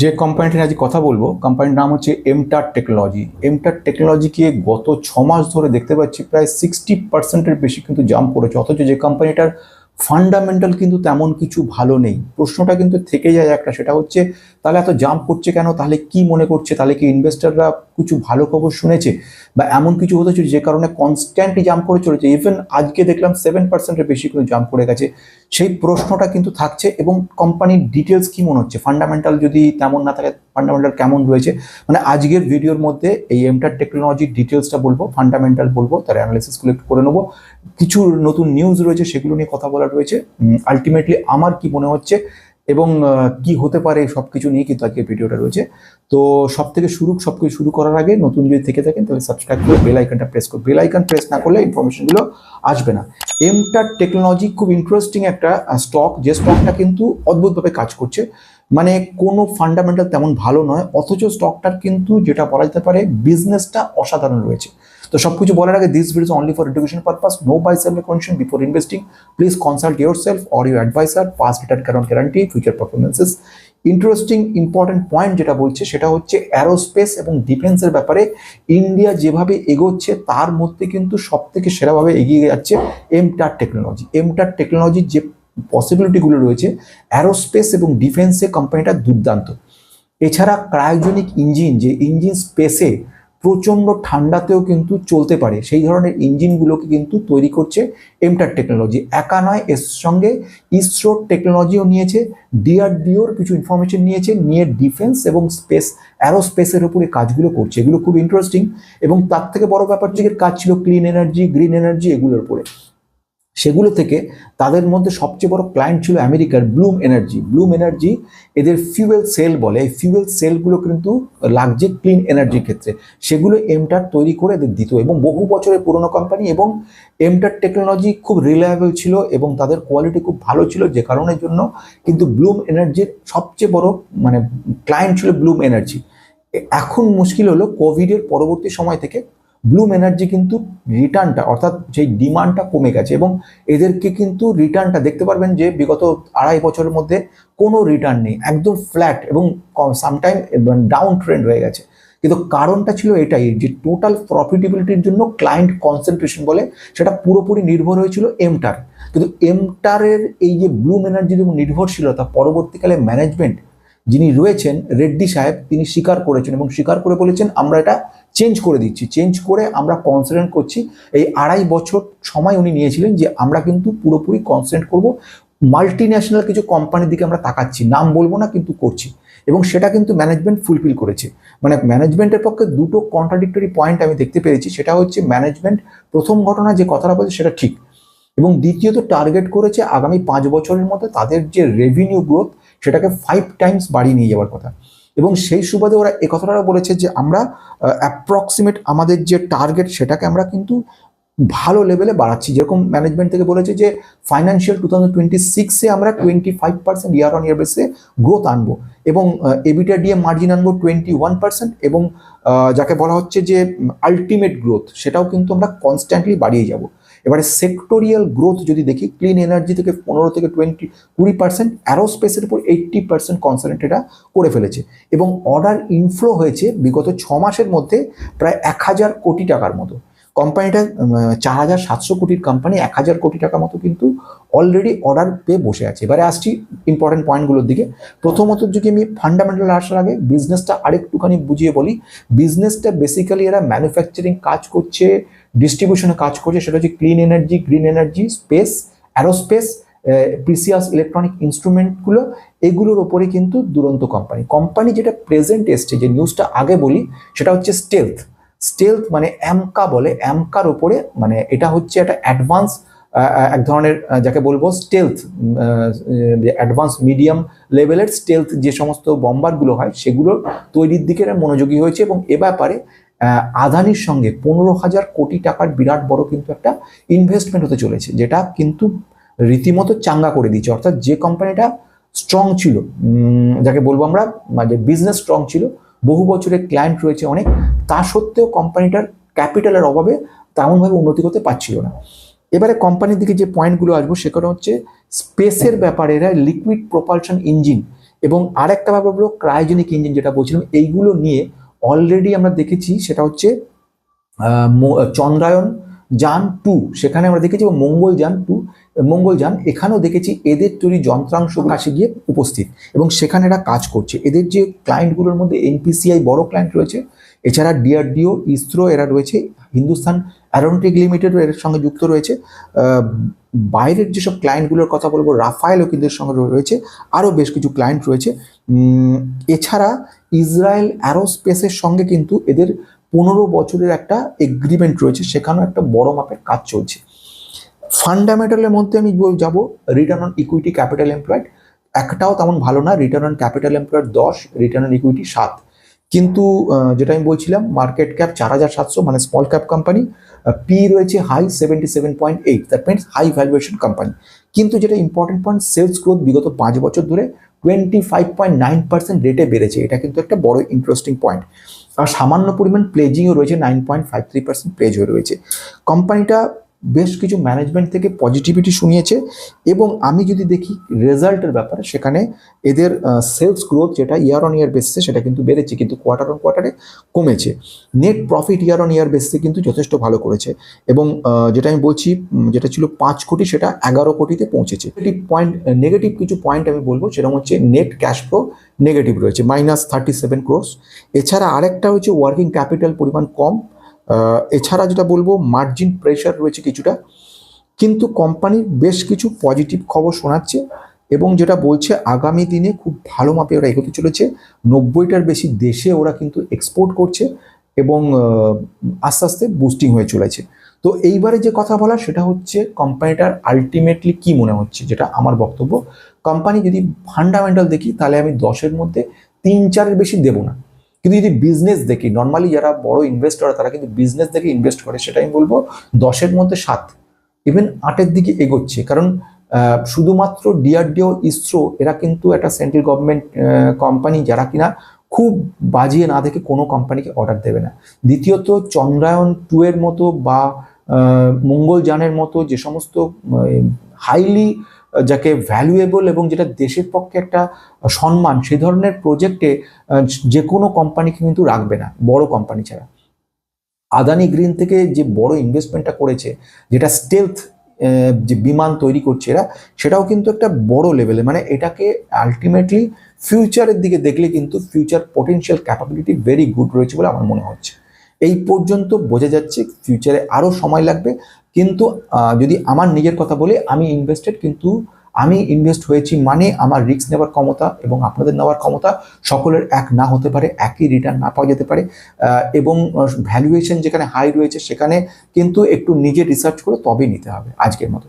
যে কোম্পানিটির আজ কথা বলব কোম্পানির নাম হচ্ছে এমটার টেকনোলজি এমটার টেকনোলজিকে গত ছ মাস ধরে দেখতে পাচ্ছি, প্রায় সিক্সটি পার্সেন্টের বেশি কিন্তু জাম্প করেছে। অথচ যে কোম্পানিটার ফান্ডামেন্টাল কিন্তু তেমন কিছু ভালো নেই। প্রশ্নটা কিন্তু থেকে যায় একটা, সেটা হচ্ছে, তাহলে এত জাম্প করছে কেন? তাহলে কি মনে করছে? তাহলে কি ইনভেস্টাররা কিছু ভালো খবর শুনেছে? বা এমন কিছু হতে চলেছে যে কারণে কনস্ট্যান্টলি জাম্প করে চলেছে। ইভেন আজকে দেখলাম সেভেন পার্সেন্টের বেশি কিন্তু জাম্প করে গেছে। সেই প্রশ্নটা কিন্তু থাকছে এবং কোম্পানির ডিটেলস কি মনে হচ্ছে? ফান্ডামেন্টাল যদি তেমন না থাকে ফান্ডামেন্টাল কেমন রয়েছে? মানে আজকের ভিডিওর মধ্যে এই এমটার টেকনোলজির ডিটেলসটা বলব ফান্ডামেন্টাল বলব, তার অ্যানালিসিস একটু করে নেব। কিছু নতুন নিউজ রয়েছে, সেগুলো নিয়ে কথা বলা রয়েছে। আলটিমেটলি আমার কি মনে হচ্ছে এবং কি হতে পারে সব কিছু নিয়ে কিন্তু আজকে ভিডিওটা রয়েছে। তো সব থেকে শুরু সব কিছু শুরু করার আগে নতুন যদি থেকে থাকেন, তাহলে সাবস্ক্রাইব করে বেল আইকনটা প্রেস করুন। বেল আইকন প্রেস না করলে ইনফরমেশনগুলো আসবে না। এমটার টেকনোলজি খুব ইন্টারেস্টিং একটা স্টক যে স্টকটা কিন্তু অদ্ভুতভাবে কাজ করছে। মানে কোনো ফান্ডামেন্টাল তেমন ভালো নয়, অথচ স্টকটার কিন্তু যেটা বলা যেতে পারে বিজনেসটা অসাধারণ রয়েছে। তো সব কিছু বলার আগে this video only for education purpose no buy self recommendation before investing please consult yourself or your advisor past return কারণ guarantee future performances interesting important point যেটা বলছে সেটা হচ্ছে অ্যারোস্পেস এবং ডিফেন্সের ব্যাপারে ইন্ডিয়া যেভাবে এগোচ্ছে, তার মধ্যে কিন্তু সব থেকে সেরাভাবে এগিয়ে যাচ্ছে এমটার টেকনোলজি এমটার টেকনোলজির যে পসিবিলিটিগুলো রয়েছে অ্যারোস্পেস এবং ডিফেন্সে কোম্পানিটা দুর্দান্ত। এছাড়া ক্রায়োজেনিক ইঞ্জিন যে ইঞ্জিন স্পেসে প্রচণ্ড ঠান্ডাতেও কিন্তু চলতে পারে। সেই ধরনের ইঞ্জিনগুলোকে কিন্তু তৈরি করছে এমটার টেকনোলজি একা নয়, এর সঙ্গে ইসরোর টেকনোলজিও নিয়েছে ডিআরডিওর কিছু ইনফরমেশন নিয়েছে, নিয়ে ডিফেন্স এবং স্পেস অ্যারোস্পেসের উপরে কাজগুলো করছে। এগুলো খুব ইন্টারেস্টিং এবং তার থেকে বড় ব্যাপার যে কাজ ছিল ক্লিন এনার্জি গ্রিন এনার্জি এগুলোর উপরে। সেগুলো থেকে তাদের মধ্যে সবচেয়ে বড় ক্লায়েন্ট ছিল আমেরিকার ব্লুম এনার্জি ব্লুম এনার্জি এদের ফিউয়েল সেল বলে। এই ফিউয়েল সেলগুলো কিন্তু লাগছে ক্লিন এনার্জির ক্ষেত্রে। সেগুলো এমটার তৈরি করে এদের দিত এবং বহু বছরের পুরনো কোম্পানি এবং এমটার টেকনোলজি খুব রিলায়েবল ছিল এবং তাদের কোয়ালিটি খুব ভালো ছিল যে কারণের জন্য কিন্তু ব্লুম এনার্জির সবচেয়ে বড় মানে ক্লায়েন্ট ছিল ব্লুম এনার্জি এখন মুশকিল হলো কোভিডের পরবর্তী সময় থেকে ব্লুম এনার্জি কিন্তু রিটার্নটা অর্থাৎ যেই ডিমান্ডটা কমে গেছে এবং এদেরকে কিন্তু রিটার্নটা দেখতে পারবেন যে বিগত আড়াই বছরের মধ্যে কোনো রিটার্ন নেই, একদম ফ্ল্যাট এবং সামটাইম ডাউন ট্রেন্ড হয়ে গেছে। কিন্তু কারণটা ছিল এটাই যে টোটাল প্রফিটেবিলিটির জন্য ক্লায়েন্ট কনসেন্ট্রেশন বলে সেটা পুরোপুরি নির্ভর হয়েছিল এমটার কিন্তু এমটারের এই যে ব্লুম এনার্জির নির্ভরশীলতা, পরবর্তীকালে ম্যানেজমেন্ট যিনি রয়েছেন রেড্ডি সাহেব, তিনি স্বীকার করেছেন এবং স্বীকার করে বলেছেন, আমরা এটা চেঞ্জ করে দিচ্ছি। চেঞ্জ করে আমরা কনসেন্ট্রেট করছি। এই আড়াই বছর সময় উনি নিয়েছিলেন যে আমরা কিন্তু পুরোপুরি কনসেন্ট্রেট করব। মাল্টি ন্যাশনাল কিছু কোম্পানির দিকে আমরা তাকাচ্ছি, নাম বলব না কিন্তু করছি। এবং সেটা কিন্তু ম্যানেজমেন্ট ফুলফিল করেছে। মানে ম্যানেজমেন্টের পক্ষে দুটো কন্ট্রাডিক্টরি পয়েন্ট আমি দেখতে পেরেছি। সেটা হচ্ছে ম্যানেজমেন্ট প্রথম ঘটনা যে কথাটা বলছে সেটা ঠিক। এবং দ্বিতীয়ত টার্গেট করেছে আগামী পাঁচ বছরের মধ্যে তাদের যে রেভিনিউ গ্রোথ সেটাকে ফাইভ টাইমস বাড়িয়ে নিয়ে যাওয়ার কথা। এবং সেই সুবাদে ওরা এ কথাটা বলেছে যে আমরা অ্যাপ্রক্সিমেট আমাদের যে টার্গেট সেটাকে আমরা কিন্তু ভালো লেভেলে বাড়াচ্ছি। যেরকম ম্যানেজমেন্ট থেকে বলেছে যে ফাইন্যান্সিয়াল টু থাউজেন্ড টোয়েন্টি সিক্সে আমরা twenty five percent year on year বেসে গ্রোথ আনব এবং এবিটা দিয়ে মার্জিন আনব টোয়েন্টি ওয়ান পার্সেন্ট এবং যাকে বলা হচ্ছে যে আলটিমেট গ্রোথ সেটাও কিন্তু আমরা কনস্ট্যান্টলি বাড়িয়ে যাব। এবারে সেক্টোরিয়াল গ্রোথ যদি দেখি ক্লিন এনার্জি থেকে পনেরো থেকে টোয়েন্টি কুড়ি পার্সেন্ট অ্যারোস্পেসের উপর এইট্টি পার্সেন্ট কনসেন্ট্রেট এটা করে ফেলেছে। এবং অর্ডার ইনফ্লো হয়েছে বিগত ছ মাসের মধ্যে প্রায় এক হাজার কোটি টাকার মতো। কোম্পানিটা চার হাজার সাতশো কোটির কোম্পানি এক হাজার কোটি টাকার মতো কিন্তু অলরেডি অর্ডার পেয়ে বসে আছে। এবারে আসছি ইম্পর্টেন্ট পয়েন্টগুলোর দিকে। প্রথমত যদি আমি ফান্ডামেন্টাল আসার আগে বিজনেসটা আরেকটুখানি বুঝিয়ে বলি বিজনেসটা বেসিক্যালি এরা ম্যানুফ্যাকচারিং কাজ করছে ডিস্ট্রিবিউশনে কাজ করছে, সেটা হচ্ছে clean energy green energy space aerospace precious electronic ইনস্ট্রুমেন্টগুলো এগুলোর ওপরে কিন্তু দুরন্ত কোম্পানি কোম্পানি যেটা প্রেজেন্ট এসছে, যে নিউজটা আগে বলি, সেটা হচ্ছে স্টেলথ স্টেলথ মানে অ্যামকা বলে। অ্যামকার ওপরে মানে এটা হচ্ছে একটা অ্যাডভান্স এক ধরনের যাকে বলব স্টেলথ অ্যাডভান্স মিডিয়াম লেভেলের স্টেলথ যে সমস্ত বম্বারগুলো হয়, সেগুলোর তৈরির দিকে মনোযোগী হয়েছে এবং এ ব্যাপারে আদানির সঙ্গে পনেরো হাজার কোটি টাকার বিরাট বড় কিন্তু একটা ইনভেস্টমেন্ট হতে চলেছে, যেটা কিন্তু রীতিমতো চাঙ্গা করে দিচ্ছে অর্থাৎ যে কোম্পানিটা স্ট্রং ছিল যাকে বলব আমরা মানে বিজনেস স্ট্রং ছিল, বহু বছরের ক্লায়েন্ট রয়েছে অনেক, তা সত্ত্বেও কোম্পানিটার ক্যাপিটালের অভাবে তেমনভাবে উন্নতি করতে পারছিল না। এবারে কোম্পানির দিকে যে পয়েন্টগুলো আসব সেখানে হচ্ছে স্পেসের ব্যাপারে, এরা লিকুইড প্রপালশন ইঞ্জিন এবং আরেকটা ব্যাপার হলো ক্রায়োজেনিক ইঞ্জিন যেটা বলছিলাম, এইগুলো নিয়ে অলরেডি আমরা দেখেছি সেটা হচ্ছে চন্দ্রায়ন যান টু, সেখানে আমরা দেখেছি এবং মঙ্গলযান টু মঙ্গলযান এখানেও দেখেছি এদের তৈরি যন্ত্রাংশ কাছে গিয়ে উপস্থিত এবং সেখানে এরা কাজ করছে। এদের যে ক্লায়েন্টগুলোর মধ্যে এনপিসিআই বড় ক্লায়েন্ট রয়েছে এছাড়া ডিআরডিও, ইসরো, এরা রয়েছে, হিন্দুস্তান অ্যারোনটিক লিমিটেডও এর সঙ্গে যুক্ত রয়েছে। বাইরের যেসব ক্লায়েন্টগুলোর কথা বলব, রাফায়েলও কিন্তু সঙ্গে রয়েছে, আরও বেশ কিছু ক্লায়েন্ট রয়েছে। এছাড়া ইসরায়েল অ্যারোস্পেসের সঙ্গে কিন্তু এদের পনেরো বছরের একটা এগ্রিমেন্ট রয়েছে, সেখানেও একটা বড় মাপের কাজ চলছে। ফান্ডামেন্টালের মধ্যে আমি যাব return on equity capital employed একটাও তেমন ভালো না রিটার্ন অন ক্যাপিটাল এমপ্লয়েড দশ রিটার্ন অন ইকুইটি সাত। কিন্তু যেটা আমি বলছিলাম মার্কেট ক্যাপ চার হাজার সাতশো মানে স্মল ক্যাপ কোম্পানি পি রয়েছে high seventy seven point eight that high valuation company কিন্তু যেটা ইম্পর্টেন্ট পয়েন্ট সেলস গ্রোথ বিগত পাঁচ বছর ধরে twenty five point nine percent রেটে বেড়েছে। এটা কিন্তু একটা বড় ইন্টারেস্টিং পয়েন্ট আর সামান্য পরিমাণ প্লেজিংও রয়েছে nine point five three percent রয়েছে। কোম্পানিটা বেশ কিছু ম্যানেজমেন্ট থেকে পজিটিভিটি শুনিয়েছে এবং আমি যদি দেখি রেজাল্টের ব্যাপারে, সেখানে এদের সেলস গ্রোথ যেটা ইয়ার অন ইয়ার বেসিসে সেটা কিন্তু বেড়েছে, কিন্তু কোয়ার্টার অন কোয়ার্টারে কমেছে। Net profit year on year বেসিসে কিন্তু যথেষ্ট ভালো করেছে এবং যেটা আমি বলছি যেটা ছিল পাঁচ কোটি, সেটা এগারো কোটিতে পৌঁছেছে। এটি পয়েন্ট নেগেটিভ কিছু পয়েন্ট আমি বলব, সেরকম হচ্ছে নেট ক্যাশ ফ্লো নেগেটিভ রয়েছে মাইনাস থার্টি সেভেন ক্রোস এছাড়া আরেকটা হচ্ছে ওয়ার্কিং ক্যাপিটাল পরিমাণ কম এছাড়া যেটা বলব মার্জিন প্রেশার রয়েছে কিছুটা, কিন্তু কোম্পানির বেশ কিছু পজিটিভ খবর শোনাচ্ছে এবং যেটা বলছে, আগামী দিনে খুব ভালো মাপে ওরা এগোতে চলেছে। নব্বইটার বেশি দেশে ওরা কিন্তু এক্সপোর্ট করছে এবং আস্তে আস্তে বুস্টিং হয়ে চলেছে। তো এইবারে যে কথা বলা সেটা হচ্ছে কোম্পানিটার আলটিমেটলি কি মনে হচ্ছে, যেটা আমার বক্তব্য। কোম্পানি যদি ফান্ডামেন্টাল দেখি, তাহলে আমি দশের মধ্যে তিন চারের বেশি দেবো না। কিন্তু যদি বিজনেস দেখি নর্মালি যারা বড় ইনভেস্টর তারা কিন্তু বিজনেস দেখে ইনভেস্ট করে, সেটা আমি বলব দশের মধ্যে সাত ইভেন আটের দিকে এগোচ্ছে। কারণ শুধুমাত্র ডিআরডিও ইসরো এরা কিন্তু একটা সেন্ট্রাল গভর্নমেন্ট কোম্পানি যারা কিনা খুব বাজিয়ে না দেখে কোনো কোম্পানিকে অর্ডার দেবে না। দ্বিতীয়ত, চন্দ্রায়ন টু এর মতো বা মঙ্গলযানের মতো যে সমস্ত হাইলি যাকে ভ্যালুয়েবল এবং যেটা দেশের পক্ষে একটা সম্মান, সেই ধরনের প্রজেক্টে যে কোনো কোম্পানিকে কিন্তু রাখবে না, বড় কোম্পানি ছাড়া। আদানি গ্রিন থেকে যে বড় ইনভেস্টমেন্টটা করেছে, যেটা স্টেলথ যে বিমান তৈরি করছে এরা, সেটাও কিন্তু একটা বড় লেভেলে মানে এটাকে আলটিমেটলি ফিউচারের দিকে দেখলে কিন্তু future potential capability very good রয়েছে বলে আমার মনে হচ্ছে। এই পর্যন্ত বোঝা যাচ্ছে ফিউচারে আরও সময় লাগবে। কিন্তু যদি আমার নিজের কথা বলি, আমি ইনভেস্টেড কিন্তু আমি ইনভেস্ট হয়েছি মানে আমার রিস্ক নেওয়ার ক্ষমতা এবং আপনাদের নেওয়ার ক্ষমতা সকলের এক না হতে পারে, একই রিটার্ন না পাওয়া যেতে পারে এবং ভ্যালুয়েশন যেখানে হাই রয়েছে সেখানে কিন্তু একটু নিজে রিসার্চ করে তবেই নিতে হবে আজকের মতো।